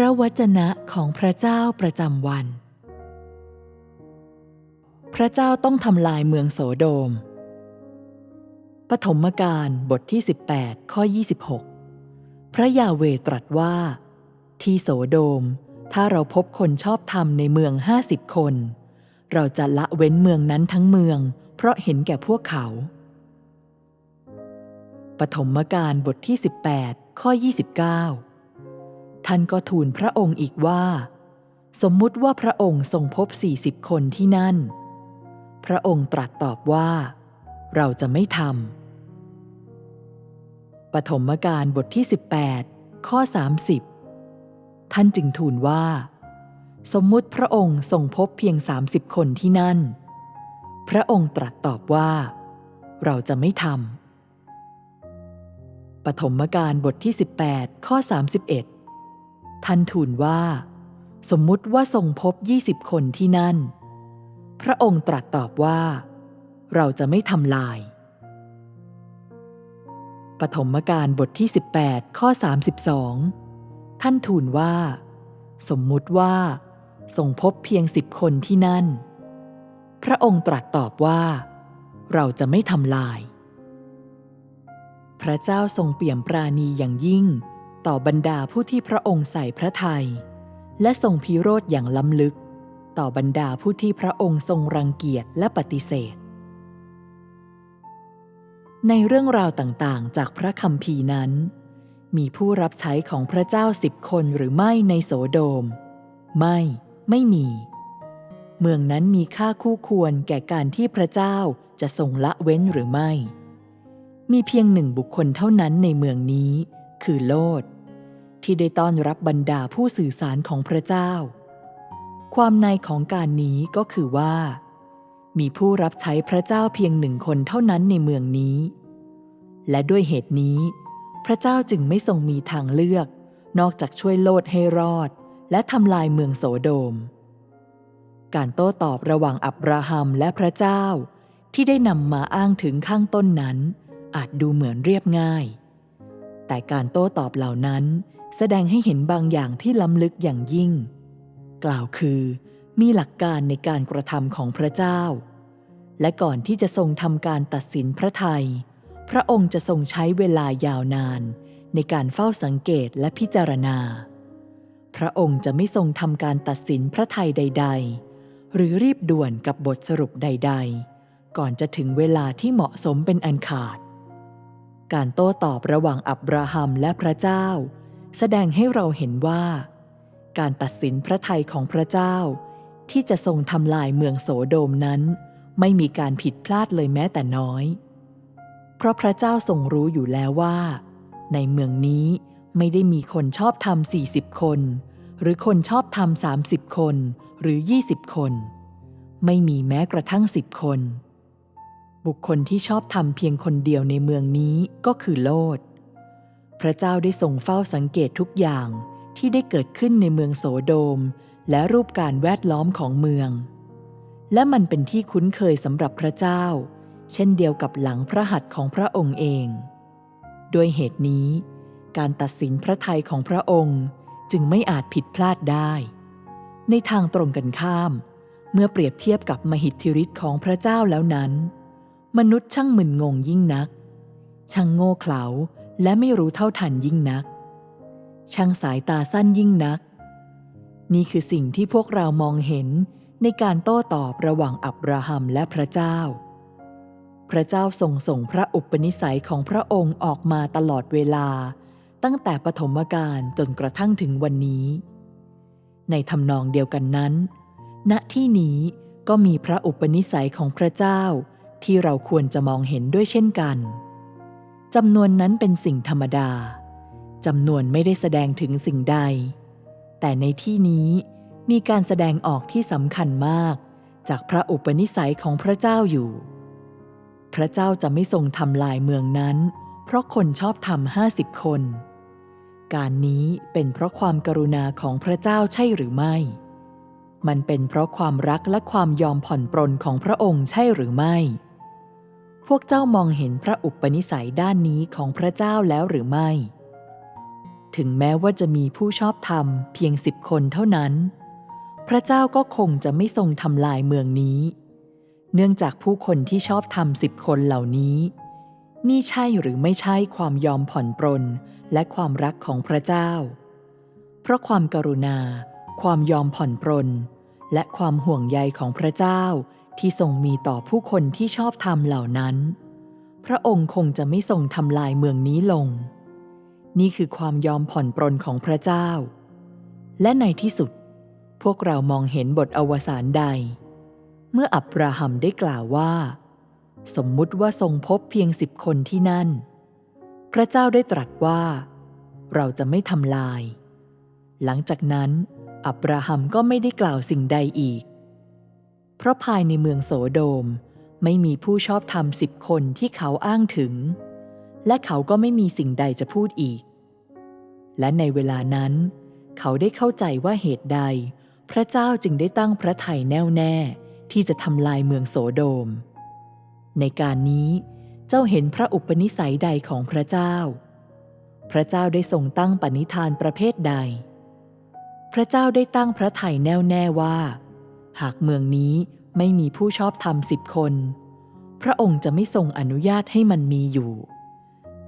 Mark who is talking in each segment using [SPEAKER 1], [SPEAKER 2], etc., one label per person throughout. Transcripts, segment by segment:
[SPEAKER 1] ระวจนะของพระเจ้าประจำวัน พระเจ้าต้องทำลายเมืองโสโดม ปฐมกาลบทที่ 18 ข้อ 26 พระยาเวตรัสว่า ที่โสโดม ถ้าเราพบคนชอบธรรมในเมืองห้าสิบคน เราจะละเว้นเมืองนั้นทั้งเมือง เพราะเห็นแก่พวกเขา ปฐมกาลบทที่ 18 ข้อ 29 ท่านก็ทูลพระองค์อีกว่า สมมุติว่าพระองค์ทรงพบสี่สิบคนที่นั่น พระองค์ตรัสตอบว่า เราจะไม่ทำปฐมกาลบทที่ 18 ข้อ 30 ท่านจึงทูลว่า สมมุติพระองค์ทรงพบเพียง 30 คนที่นั่น พระองค์ตรัสตอบว่า เราจะไม่ทำปฐมกาลบทที่ 18 ข้อ 31 ท่านทูลว่า สมมุติว่าทรงพบ20คนที่นั่น พระองค์ตรัสตอบว่า เราจะไม่ทำลาย ปฐมกาลบทที่ 18 ข้อ 32 ท่านทูลว่า สมมุติว่า ทรงพบเพียงสิบคนที่นั่น พระองค์ตรัสตอบว่า เราจะไม่ทำลาย พระเจ้าทรงเปี่ยมปราณีอย่างยิ่ง ต่อบรรดาผู้ที่พระองค์ใส่พระทัยและทรงพิโรธอย่างล้ำลึก ต่อบรรดาผู้ที่พระองค์ทรงรังเกียจและปฏิเสธ ในเรื่องราวต่างๆ จากพระคัมภีนั้น มีผู้รับใช้ของพระเจ้าสิบคนหรือไม่ในโสโดม ไม่ ไม่มี เมืองนั้นมีค่าคู่ควรแก่การที่พระเจ้าจะทรงละเว้นหรือไม่ มีเพียงหนึ่งบุคคลเท่านั้นในเมืองนี้ คือโลด ที่ได้ต้อนรับบรรดาผู้สื่อสารของพระเจ้า ความในของการนี้ก็คือว่า มีผู้รับใช้พระเจ้าเพียงหนึ่งคนเท่านั้นในเมืองนี้ และด้วยเหตุนี้ พระเจ้าจึงไม่ทรงมีทางเลือก นอกจากช่วยโลดให้รอด และทำลายเมืองโสโดม การโต้ตอบระหว่างอับราฮัมและพระเจ้าที่ได้นำมาอ้างถึงข้างต้นนั้น อาจดูเหมือนเรียบง่าย แต่การโต้ตอบเหล่านั้น แสดงให้เห็นบางอย่างที่ล้ำลึกอย่างยิ่ง กล่าวคือ มีหลักการในการกระทำของพระเจ้า และก่อนที่จะทรงทำการตัดสินพระไทย พระองค์จะทรงใช้เวลายาวนาน ในการเฝ้าสังเกตและพิจารณา พระองค์จะไม่ทรงทำการตัดสินพระไทยใด ๆ หรือรีบด่วนกับบทสรุปใด ๆ ก่อนจะถึงเวลาที่เหมาะสมเป็นอันขาด การโต้ตอบระหว่างอับราฮัมและพระเจ้า แสดงให้เราเห็นว่า การตัดสินพระไทยของพระเจ้า ที่จะทรงทำลายเมืองโสโดมนั้น ไม่มีการผิดพลาดเลยแม้แต่น้อย เพราะพระเจ้าทรงรู้อยู่แล้วว่า ในเมืองนี้ไม่ได้มีคนชอบทำสี่สิบคน หรือคนชอบทำสามสิบคนหรือยี่สิบคน ไม่มีแม้กระทั่งสิบคน บุคคลที่ชอบทำเพียงคนเดียวในเมืองนี้ก็คือโลด พระเจ้าได้ทรงเฝ้าสังเกตทุกอย่างที่ได้เกิดขึ้นในเมืองโสโดม และรูปการแวดล้อมของเมือง และมันเป็นที่คุ้นเคยสำหรับพระเจ้า เช่นเดียวกับหลังพระหัตถ์ของพระองค์เอง โดยเหตุนี้ การตัดสินพระทัยของพระองค์จึงไม่อาจผิดพลาดได้ ในทางตรงกันข้าม เมื่อเปรียบเทียบกับมหิทธิฤทธิ์ของพระเจ้าแล้วนั้น มนุษย์ช่างมึนงงยิ่งนัก ช่างโง่เขลาและไม่รู้เท่าทันยิ่งนัก ช่างสายตาสั้นยิ่งนัก นี่คือสิ่งที่พวกเรามองเห็นในการโต้ตอบระหว่างอับราฮัมและพระเจ้า พระเจ้าทรงส่งพระอุปนิสัยของพระองค์ออกมาตลอดเวลา ตั้งแต่ปฐมกาลจนกระทั่งถึงวันนี้ ในทำนองเดียวกันนั้น ณที่นี้ก็มีพระอุปนิสัยของพระเจ้า ที่เราควรจะมองเห็นด้วยเช่นกันจำนวนนั้นเป็นสิ่งธรรมดาจำนวนไม่ได้แสดงถึงสิ่งใด แต่ในที่นี้มีการแสดงออกที่สำคัญมาก จากพระอุปนิสัยของพระเจ้าอยู่ พระเจ้าจะไม่ทรงทำลายเมืองนั้น เพราะคนชอบทำห้าสิบคน การนี้เป็นเพราะความกรุณาของพระเจ้าใช่หรือไม่ มันเป็นเพราะความรักและความยอมผ่อนปรนของพระองค์ใช่หรือไม่ พวกเจ้ามองเห็นพระอุปนิสัยด้านนี้ของพระเจ้าแล้วหรือไม่ ถึงแม้ว่าจะมีผู้ชอบธรรมเพียงสิบคนเท่านั้น พระเจ้าก็คงจะไม่ทรงทำลายเมืองนี้ เนื่องจากผู้คนที่ชอบธรรมสิบคนเหล่านี้ นี่ใช่หรือไม่ใช่ความยอมผ่อนปรนและความรักของพระเจ้า เพราะความกรุณา ความยอมผ่อนปรนและความห่วงใยของพระเจ้า ที่ทรงมีต่อผู้คนที่ชอบธรรมเหล่านั้น พระองค์คงจะไม่ทรงทำลายเมืองนี้ลง นี่คือความยอมผ่อนปรนของพระเจ้า และในที่สุด พวกเรามองเห็นบทอวสานใด เมื่ออับราฮัมได้กล่าวว่า สมมุติว่าทรงพบเพียงสิบคนที่นั่น พระเจ้าได้ตรัสว่า เราจะไม่ทำลาย หลังจากนั้น อับราฮัมก็ไม่ได้กล่าวสิ่งใดอีก เพราะภายในเมืองโสโดมไม่มีผู้ชอบธรรมสิบคนที่เขาอ้างถึง และเขาก็ไม่มีสิ่งใดจะพูดอีก และในเวลานั้น เขาได้เข้าใจว่าเหตุใด พระเจ้าจึงได้ตั้งพระทัยแน่วแน่ที่จะทำลายเมืองโสโดม ในการนี้เจ้าเห็นพระอุปนิสัยใดของพระเจ้า พระเจ้าได้ทรงตั้งปณิธานประเภทใด พระเจ้าได้ตั้งพระทัยแน่วแน่ว่า หากเมืองนี้ไม่มีผู้ชอบธรรมสิบคน พระองค์จะไม่ทรงอนุญาตให้มันมีอยู่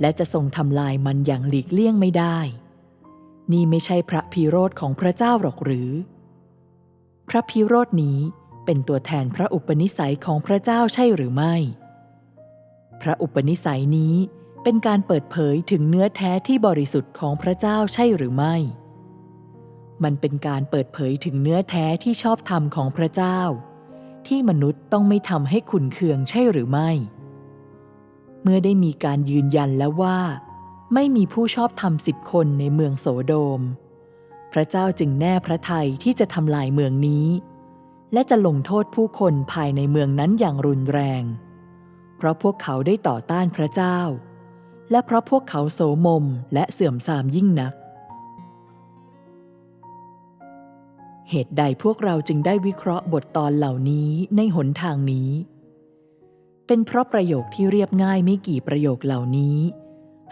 [SPEAKER 1] และจะทรงทำลายมันอย่างหลีกเลี่ยงไม่ได้ นี่ไม่ใช่พระพิโรธของพระเจ้าหรอกหรือ พระพิโรธนี้เป็นตัวแทนพระอุปนิสัยของพระเจ้าใช่หรือไม่ พระอุปนิสัยนี้เป็นการเปิดเผยถึงเนื้อแท้ที่บริสุทธิ์ของพระเจ้าใช่หรือไม่ มันเป็นการเปิดเผยถึงเนื้อแท้ที่ชอบธรรมของพระเจ้า ที่มนุษย์ต้องไม่ทำให้ขุนเคืองใช่หรือไม่ เมื่อได้มีการยืนยันแล้วว่า ไม่มีผู้ชอบธรรมสิบคนในเมืองโสโดม พระเจ้าจึงแน่พระทัยที่จะทำลายเมืองนี้ และจะลงโทษผู้คนภายในเมืองนั้นอย่างรุนแรง เพราะพวกเขาได้ต่อต้านพระเจ้า และเพราะพวกเขาโสมมและเสื่อมทรามยิ่งนัก เหตุใดพวกเราจึงได้วิเคราะห์บทตอนเหล่านี้ในหนทางนี้ เป็นเพราะประโยคที่เรียบง่ายไม่กี่ประโยคเหล่านี้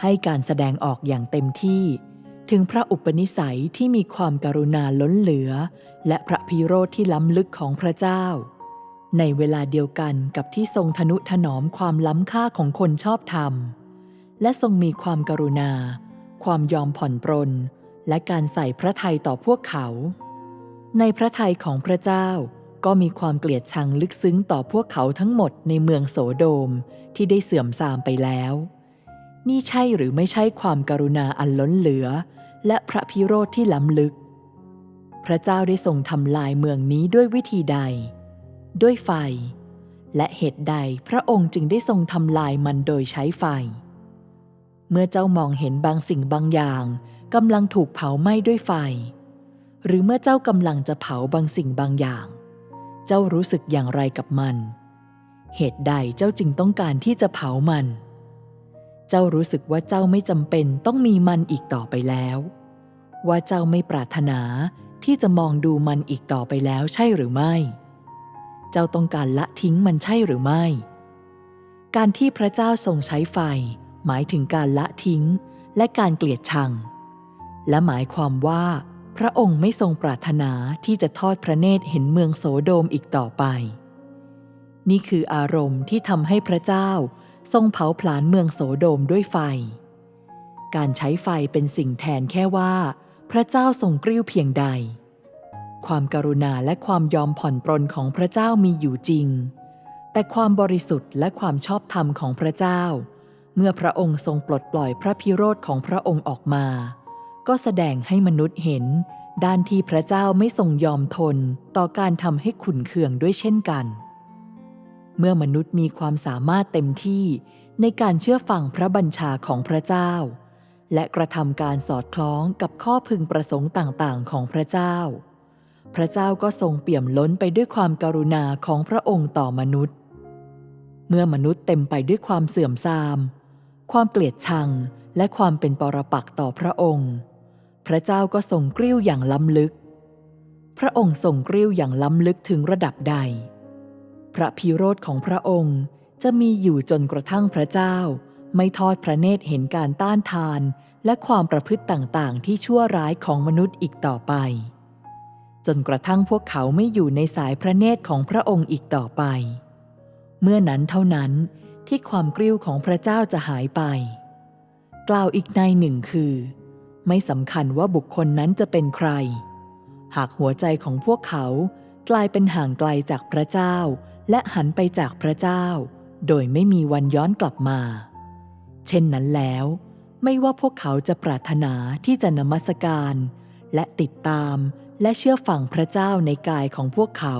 [SPEAKER 1] ให้การแสดงออกอย่างเต็มที่ ถึงพระอุปนิสัยที่มีความการุณาล้นเหลือ และพระพิโรธที่ล้ำลึกของพระเจ้า ในเวลาเดียวกันกับที่ทรงทนุถนอมความล้ำค่าของคนชอบธรรม และทรงมีความการุณา ความยอมผ่อนปรน และการใส่พระทัยต่อพวกเขา ในพระทัยของพระเจ้าก็มีความเกลียดชังลึกซึ้งต่อพวกเขาทั้งหมดในเมืองโสโดมที่ได้เสื่อมทรามไปแล้ว นี่ใช่หรือไม่ใช่ความการุณาอันล้นเหลือ และพระพิโรธที่ล้ำลึก พระเจ้าได้ทรงทำลายเมืองนี้ด้วยวิธีใด ด้วยไฟ และเหตุใดพระองค์จึงได้ทรงทำลายมันโดยใช้ไฟ เมื่อเจ้ามองเห็นบางสิ่งบางอย่างกำลังถูกเผาไหม้ด้วยไฟ หรือเมื่อเจ้ากำลังจะเผาบางสิ่งบางอย่าง เจ้ารู้สึกอย่างไรกับมัน เหตุใดเจ้าจึงต้องการที่จะเผามัน เจ้ารู้สึกว่าเจ้าไม่จำเป็นต้องมีมันอีกต่อไปแล้ว ว่าเจ้าไม่ปรารถนาที่จะมองดูมันอีกต่อไปแล้วใช่หรือไม่ เจ้าต้องการละทิ้งมันใช่หรือไม่ การที่พระเจ้าทรงใช้ไฟ หมายถึงการละทิ้งและการเกลียดชัง และหมายความว่า พระองค์ไม่ทรงปรารถนาที่จะทอดพระเนตรเห็นเมืองโสโดมอีกต่อไป นี่คืออารมณ์ที่ทำให้พระเจ้าทรงเผาผลาญเมืองโสโดมด้วยไฟ การใช้ไฟเป็นสิ่งแทนแค่ว่า พระเจ้าทรงกริ้วเพียงใด ความการุณาและความยอมผ่อนปรนของพระเจ้ามีอยู่จริง แต่ความบริสุทธิ์และความชอบธรรมของพระเจ้า เมื่อพระองค์ทรงปลดปล่อยพระพิโรธของพระองค์ออกมา ก็แสดงให้มนุษย์เห็น ด้านที่พระเจ้าไม่ทรงยอมทนต่อการทำให้ขุนเคืองด้วยเช่นกัน เมื่อมนุษย์มีความสามารถเต็มที่ในการเชื่อฟังพระบัญชาของพระเจ้า และกระทำการสอดคล้องกับข้อพึงประสงค์ต่างๆ ของพระเจ้า พระเจ้าก็ทรงเปี่ยมล้นไปด้วยความการุณาของพระองค์ต่อมนุษย์ เมื่อมนุษย์เต็มไปด้วยความเสื่อมทราม ความเกลียดชังและความเป็นปรปักษ์ต่อพระองค์ พระเจ้าก็ทรงกริ้วอย่างล้ำลึก พระองค์ทรงกริ้วอย่างล้ำลึกถึงระดับใด พระพิโรธของพระองค์จะมีอยู่จนกระทั่งพระเจ้า ไม่ทอดพระเนตรเห็นการต้านทานและความประพฤติต่างๆ ที่ชั่วร้ายของมนุษย์อีกต่อไป จนกระทั่งพวกเขาไม่อยู่ในสายพระเนตรของพระองค์อีกต่อไป เมื่อนั้นเท่านั้นที่ความกริ้วของพระเจ้าจะหายไป กล่าวอีกในหนึ่งคือ ไม่สำคัญว่าบุคคลนั้นจะเป็นใคร หากหัวใจของพวกเขากลายเป็นห่างไกลจากพระเจ้า และหันไปจากพระเจ้า โดยไม่มีวันย้อนกลับมา เช่นนั้นแล้ว ไม่ว่าพวกเขาจะปรารถนาที่จะนมัสการ และติดตามและเชื่อฟังพระเจ้าในกายของพวกเขา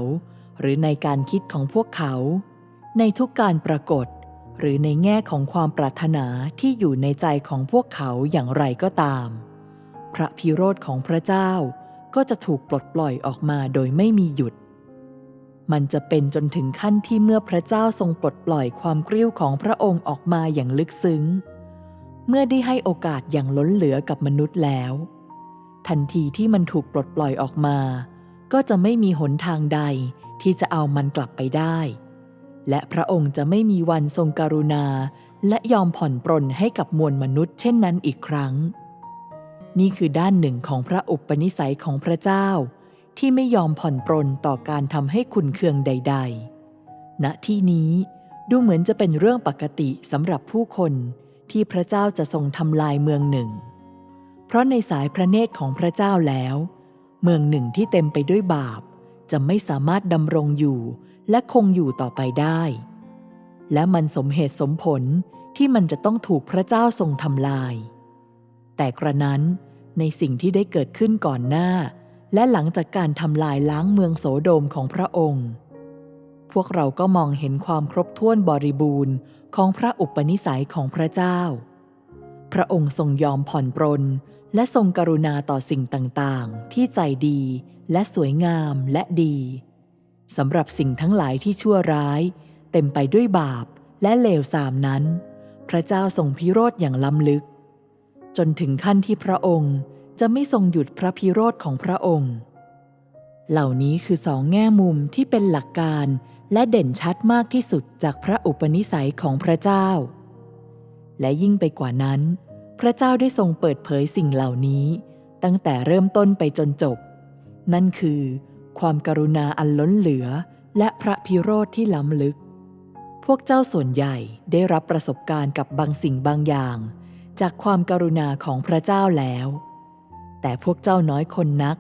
[SPEAKER 1] หรือในการคิดของพวกเขา ในทุกการปรากฏ หรือในแง่ของความปรารถนาที่อยู่ในใจของพวกเขาอย่างไรก็ตาม พระพิโรธของพระเจ้าก็จะถูกปลดปล่อยออกมาโดยไม่มีหยุด มันจะเป็นจนถึงขั้นที่เมื่อพระเจ้าทรงปลดปล่อยความกริ้วของพระองค์ออกมาอย่างลึกซึ้ง เมื่อได้ให้โอกาสอย่างล้นเหลือกับมนุษย์แล้ว ทันทีที่มันถูกปลดปล่อยออกมา ก็จะไม่มีหนทางใดที่จะเอามันกลับไปได้ และพระองค์จะไม่มีวันทรงกรุณาและยอมผ่อนปรนให้กับมวลมนุษย์เช่นนั้นอีกครั้ง นี่คือด้านหนึ่งของพระอุปนิสัยของพระเจ้า ที่ไม่ยอมผ่อนปรนต่อการทำให้ขุนเคืองใด ๆ ณที่นี้ดูเหมือนจะเป็นเรื่องปกติสำหรับผู้คนที่พระเจ้าจะทรงทำลายเมืองหนึ่ง เพราะในสายพระเนตรของพระเจ้าแล้ว เมืองหนึ่งที่เต็มไปด้วยบาป จะไม่สามารถดำรงอยู่และคงอยู่ต่อไปได้ และมันสมเหตุสมผลที่มันจะต้องถูกพระเจ้าทรงทำลาย แต่กระนั้นในสิ่งที่ได้เกิดขึ้นก่อนหน้า และหลังจากการทำลายล้างเมืองโสโดมของพระองค์ พวกเราก็มองเห็นความครบถ้วนบริบูรณ์ของพระอุปนิสัยของพระเจ้า พระองค์ทรงยอมผ่อนปรนและทรงกรุณาต่อสิ่งต่างๆ ที่ใจดีและสวยงามและดีสำหรับสิ่งทั้งหลายที่ชั่วร้าย เต็มไปด้วยบาปและเลวทรามนั้น พระเจ้าทรงพิโรธอย่างล้ำลึก จนถึงขั้นที่พระองค์จะไม่ทรงหยุดพระพิโรธของพระองค์ เหล่านี้คือสองแง่มุมที่เป็นหลักการและเด่นชัดมากที่สุดจากพระอุปนิสัยของพระเจ้า และยิ่งไปกว่านั้น พระเจ้าได้ทรงเปิดเผยสิ่งเหล่านี้ ตั้งแต่เริ่มต้นไปจนจบ นั่นคือ ความกรุณาอันล้นเหลือและพระพิโรธที่ล้ำลึก พวกเจ้าส่วนใหญ่ได้รับประสบการณ์กับบางสิ่งบางอย่าง จากความกรุณาของพระเจ้าแล้ว แต่พวกเจ้าน้อยคนนัก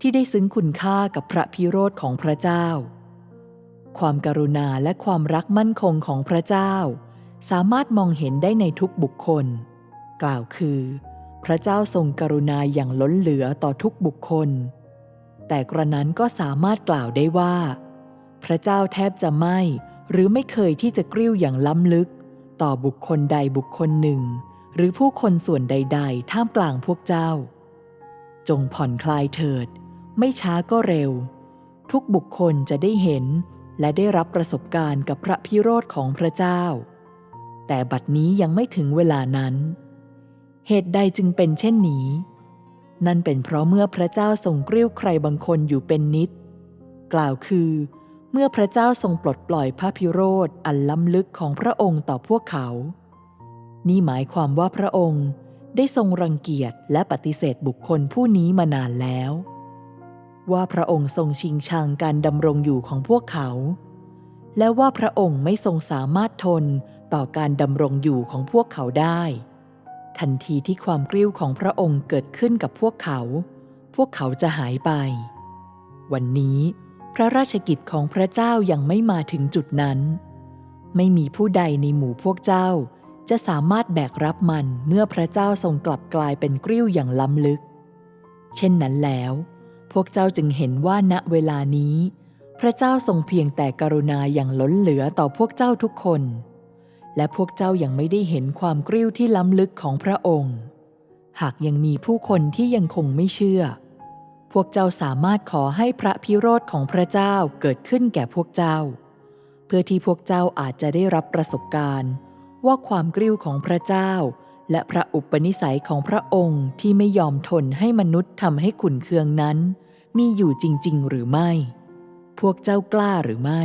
[SPEAKER 1] ที่ได้ซึ้งคุณค่ากับพระพิโรธของพระเจ้า ความกรุณาและความรักมั่นคงของพระเจ้า สามารถมองเห็นได้ในทุกบุคคล กล่าวคือ พระเจ้าทรงกรุณาอย่างล้นเหลือต่อทุกบุคคล แต่กระนั้นก็สามารถกล่าวได้ว่า พระเจ้าแทบจะไม่หรือไม่เคยที่จะกริ้วอย่างล้ำลึก ต่อบุคคลใดบุคคลหนึ่ง หรือผู้คนส่วนใด ๆ ท่ามกลางพวกเจ้า จงผ่อนคลายเถิด ไม่ช้าก็เร็ว ทุกบุคคลจะได้เห็นและได้รับประสบการณ์กับพระพิโรธของพระเจ้า แต่บัดนี้ยังไม่ถึงเวลานั้น เหตุใดจึงเป็นเช่นนี้ นั่นเป็นเพราะเมื่อพระเจ้าทรงกริ้วใครบางคนอยู่เป็นนิด กล่าวคือ เมื่อพระเจ้าทรงปลดปล่อยพระพิโรธอันล้ำลึกของพระองค์ต่อพวกเขา นี่หมายความว่าพระองค์ได้ทรงรังเกียจและปฏิเสธบุคคลผู้นี้มานานแล้ว ว่าพระองค์ทรงชิงชังการดำรงอยู่ของพวกเขา และว่าพระองค์ไม่ทรงสามารถทนต่อการดำรงอยู่ของพวกเขาได้ ทันทีที่ความกริ้วของพระองค์เกิดขึ้นกับพวกเขา พวกเขาจะหายไป วันนี้พระราชกิจของพระเจ้ายังไม่มาถึงจุดนั้น ไม่มีผู้ใดในหมู่พวกเจ้า จะสามารถแบกรับมันเมื่อพระเจ้าทรงกลับกลายเป็นกริ้วอย่างล้ำลึก เช่นนั้นแล้ว พวกเจ้าจึงเห็นว่าณเวลานี้ พระเจ้าทรงเพียงแต่กรุณาอย่างล้นเหลือต่อพวกเจ้าทุกคน และพวกเจ้ายังไม่ได้เห็นความกริ้วที่ล้ำลึกของพระองค์ หากยังมีผู้คนที่ยังคงไม่เชื่อ พวกเจ้าสามารถขอให้พระพิโรธของพระเจ้าเกิดขึ้นแก่พวกเจ้า เพื่อที่พวกเจ้าอาจจะได้รับประสบการณ์ ว่าความกริ้วของพระเจ้า และพระอุปนิสัยของพระองค์ที่ไม่ยอมทนให้มนุษย์ทำให้ขุนเคืองนั้น มีอยู่จริง ๆ หรือไม่ พวกเจ้ากล้าหรือไม่